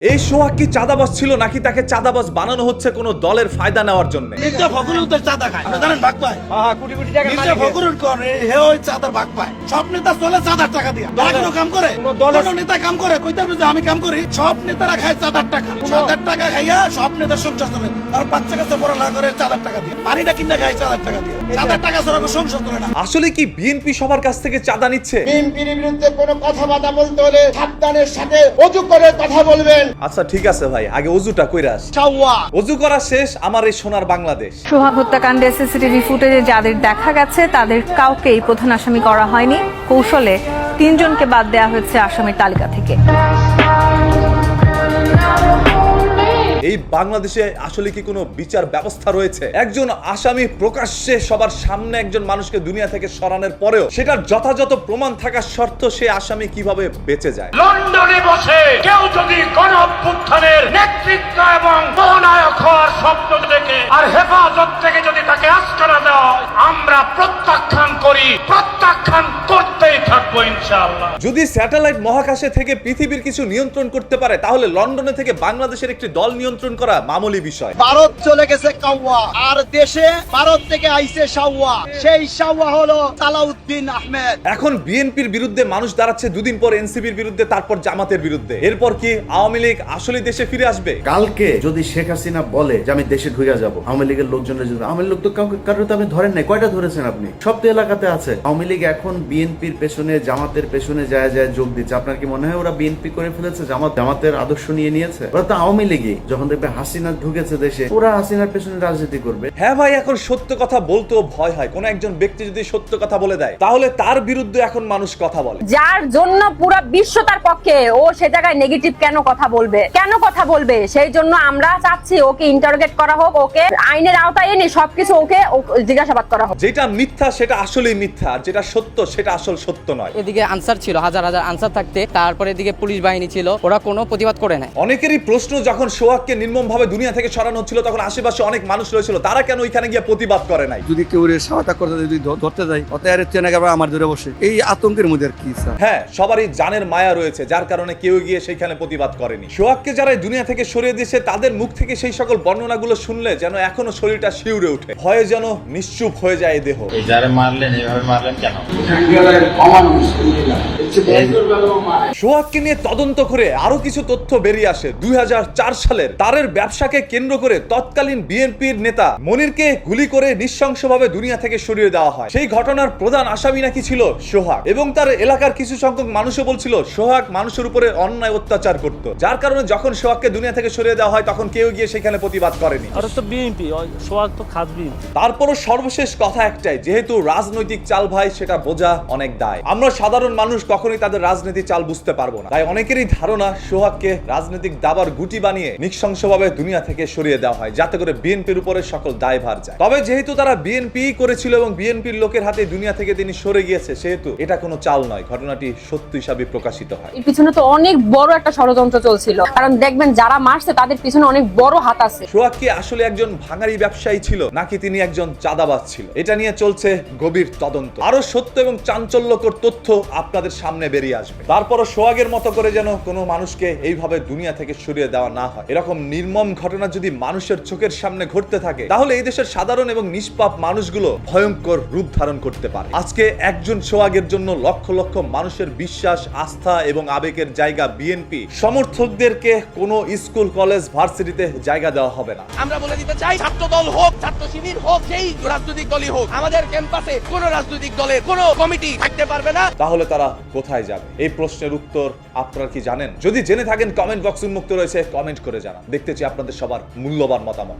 এই সোহাগ কি চাঁদাবাজ ছিল নাকি তাকে চাঁদাবাজ বানানো হচ্ছে কোনো দলের ফায়দা নেওয়ার জন্য? মির্জা ফখরুল তো চাঁদা খায়। আপনি জানেন ভাগ পায়? কোটি কোটি টাকা করে হে ওই চাঁদার ভাগ পায়। সব নেতা চলে চাঁদার টাকা দিয়ে। কোনো কাম করে কোনো দলের- কোনো নেতা কাম করে। কইতে যে আমি কাম করি। সব নেতারা খায় চাঁদার টাকা। চাঁদার টাকা খাইয়া সব নেতা সংসার চলে। আর বাচ্চা কাছে পড়ালেখা করে চাঁদার টাকা দিয়ে। পানিটা কিনে খায় চাঁদার টাকা দিয়ে। চাঁদার টাকা ছাড়া সংসার চলে না। আসলে কি বিএনপি সবার কাছ থেকে চাঁদা নিচ্ছে? বিএনপির বিরুদ্ধে কোনো কথাবার্তা বলতে হলে সাবধানের সাথে অজু করে কথা বলবেন। আচ্ছা ঠিক আছে ভাই আগে অজুটা কইরা আস। চাওয়া অজু করা শেষ আমার এই সোনার বাংলাদেশ। সোহাগ হত্যাকাণ্ডে সিসিটিভি ফুটেজে যাদের দেখা গেছে তাদের কাউকেই প্রধান আসামি করা হয়নি। কৌশলে তিনজনকে বাদ দেওয়া হয়েছে আসামির তালিকা থেকে। এই বাংলাদেশে আসলে কি কোনো বিচার ব্যবস্থা রয়েছে? একজন আসামি প্রকাশ্যে সবার সামনে একজন মানুষকে দুনিয়া থেকে সরানোর পরেও সেটার যথাযথ প্রমাণ থাকার শর্ত সে আসামি কীভাবে বেঁচে যায়? লন্ডনে বসে কেউ যদি গণ অভ্যুত্থানের নেতৃত্ব এবং মহানায়ক হওয়ার স্বপ্ন দেখে আর হেফাজত থেকে যদি তাকে আস্কারা দেওয়া আমরা প্রত্যাখ্যান করি, প্রত্যাখ্যান করতেই থাকব ইনশাআল্লাহ। যদি স্যাটেলাইট মহাকাশে থেকে পৃথিবীর কিছু নিয়ন্ত্রণ করতে পারে তাহলে লন্ডনে থেকে বাংলাদেশের একটি দল নিয়ন্ত্রণ করা মামুলি বিষয়। ভারত চলে গেছে কাউয়া আর দেশে ভারত থেকে আইছে সাউয়া সেই সাউয়া হলো সালাউদ্দিন আহমেদ। এখন বিএনপির বিরুদ্ধে মানুষ দাঁড়াচ্ছে দুদিন পর এনসিপির বিরুদ্ধে তারপর জামাতের বিরুদ্ধে। এরপর কি আওয়ামী লীগ আসলে দেশে ফিরে আসবে? কালকে যদি শেখ হাসিনা বলে যে আমি দেশে ঢুকে যাব আওয়ামী লীগের লোকজনের জন্য আওয়ামী লীগ তো কাউকে কারোর তো আপনি ধরেন নাই। কয়টা ধরেছেন আপনি? সব তো এলাকাতে আছে। আওয়ামী লীগ এখন বিএনপির পেছনে জামাতের পেছনে যায় যায় যোগ দিচ্ছে। আপনার কি মনে হয় ওরা বিএনপি করে ফেলেছে? জামাত জামাতের আদর্শ নিয়ে নিয়েছে? ওরা তো আওয়ামী লীগই। যখন দেখবে হাসিনা ঢুকেছে দেশে ওরা হাসিনার পেছনে রাজনীতি করবে। হ্যাঁ ভাই এখন সত্য কথা বলতেও ভয় হয়। কোন একজন ব্যক্তি যদি সত্য কথা বলে দেয় তাহলে তার বিরুদ্ধে এখন মানুষ কথা বলে। যার জন্য পুরো বিশ্ব তার পক্ষে ও সে জায়গায় নেগেটিভ কেন কথা বলবে? কেন কথা বলবে? সেই জন্য আমরা চাচ্ছি ওকে ইন্টারোগেট করা হোক ওকে আইনের আওতায় এনে সবকিছু ওকে ও- জিজ্ঞাসাবাদ করা হোক। যেটা মিথ্যা সেটা আসলেই মিথ্যা। আর যেটা সত্য সেটা আসল সত্য নয়। এদিকে আনসার ছিল হাজার হাজার আনসার থাকতে তারপরে এদিকে পুলিশ বাহিনী ছিল ওরা কোনো প্রতিবাদ করে নাই। অনেকেরই প্রশ্ন যখন সোহাগকে নির্মমভাবে দুনিয়া থেকে সরানো হচ্ছিল তখন আশেপাশে অনেক মানুষ রয়েছিল তারা কেন ওইখানে গিয়ে প্রতিবাদ করে নাই? যদি কেউ রে সহায়তা করতে যদি ধরতে যায় অতএব চেনে গেবে আমার ধরে বসে। এই আতঙ্কের মধ্যে আর কি স্যার? হ্যাঁ সবারই জানের মায়া রয়েছে যার কারণে কেউ গিয়ে সেইখানে প্রতিবাদ করেনি। সোহাগকে যারা দুনিয়া থেকে সরিয়ে দিয়েছে তাদের মুখ থেকে সেই সকল বর্ণনাগুলো শুনলে যেন এখনও শরীরটা শিউরে ওঠে। ভয়ে যেন নিশ্চুপ হয়ে যায় দেহ। এই যারা মারলেন এইভাবে মারলেন কেন? সোহাগকে নিয়ে তদন্ত করে আরও কিছু তথ্য বেরিয়ে আসে। দুই সালের তারের ব্যবসাকে কেন্দ্র করে তৎকালীন বিএনপির নেতা মনিরকে গুলি করে নৃশংসভাবে দুনিয়া থেকে সরিয়ে দেওয়া হয়। সেই ঘটনার প্রধান আসামি নাকি ছিল সোহাগ। এবং তার এলাকার কিছু সংখ্যক মানুষও বলছিল সোহাগ মানুষের উপরে অন্যায় অত্যাচার করত। যার কারণে যখন সোহাগকে দুনিয়া থেকে সরিয়ে দেওয়া হয় তখন কেউ গিয়ে সেখানে প্রতিবাদ করেনি। সোহাগ তো তারপরও সর্বশেষ কথা একটাই যেহেতু রাজনৈতিক চাল ভাই সেটা বোঝা অনেক দায়। আমরা সাধারণ মানুষ কখনোই তাদের রাজনীতি চাল বুঝতে পারব না। তাই অনেকেরই ধারণা সোহাগকে রাজনৈতিক দাবার গুটি বানিয়ে নৃশংসভাবে দুনিয়া থেকে সরিয়ে দেওয়া হয় যাতে করে বিএনপির উপরে সকল দায়ভার যায়। তবে যেহেতু তারা বিএনপি করেছিল এবং বিএনপির লোকের হাতে দুনিয়া থেকে তিনি সরে গিয়েছে সেহেতু এটা কোনো চাল নয়। ঘটনাটি সত্য হিসাবে প্রকাশিত হয়। এর পিছনে তো অনেক বড় একটা ষড়যন্ত্র চলছিল। কারণ দেখবেন যারা মারছে তাদের পিছনে অনেক বড় হাত আছে। সোহাগ কি আসলে একজন ভাঙারি ব্যবসায়ী ছিল নাকি তিনি একজন চাঁদাবাজ ছিল? এটা নিয়ে চলছে গভীর তদন্ত। আরও সত্য এবং চাঞ্চল্যকর তথ্য আপনাদের সামনে বেরিয়ে আসবে। তারপরও সোহাগের মতো করে যেন কোনো মানুষকে এইভাবে দুনিয়া থেকে সরিয়ে দেওয়া না হয়। এরকম নির্মম ঘটনা যদি মানুষের চোখের সামনে ঘটতে থাকে তাহলে এই দেশের সাধারণ এবং নিষ্পাপ মানুষগুলো ভয়ঙ্কর রূপ ধারণ করতে পারে। আজকে একজন সোহাগের জন্য লক্ষ লক্ষ মানুষের বিশ্বাস আস্থা এবং আবেগের জায়গা বিএনপি। সমর্থকদেরকে কোনো স্কুল কলেজ ভার্সিটিতে জায়গা দেওয়া হবে না। আমরা বলে দিতে চাই ছাত্র দল হোক ছাত্র শিবির হোক সেই রাজনৈতিক দলই হোক আমাদের ক্যাম্পাসে কোন রাজনৈতিক দলের কোন কমিটি থাকতে পারবে না। তাহলে তারা কোথায় যাবে? এই প্রশ্নের উত্তর আপনারা কি জানেন? যদি জেনে থাকেন কমেন্ট বক্স উন্মুক্ত রয়েছে। কমেন্ট করে জানান। দেখতে আপনাদের সবার মূল্যবান মতামত।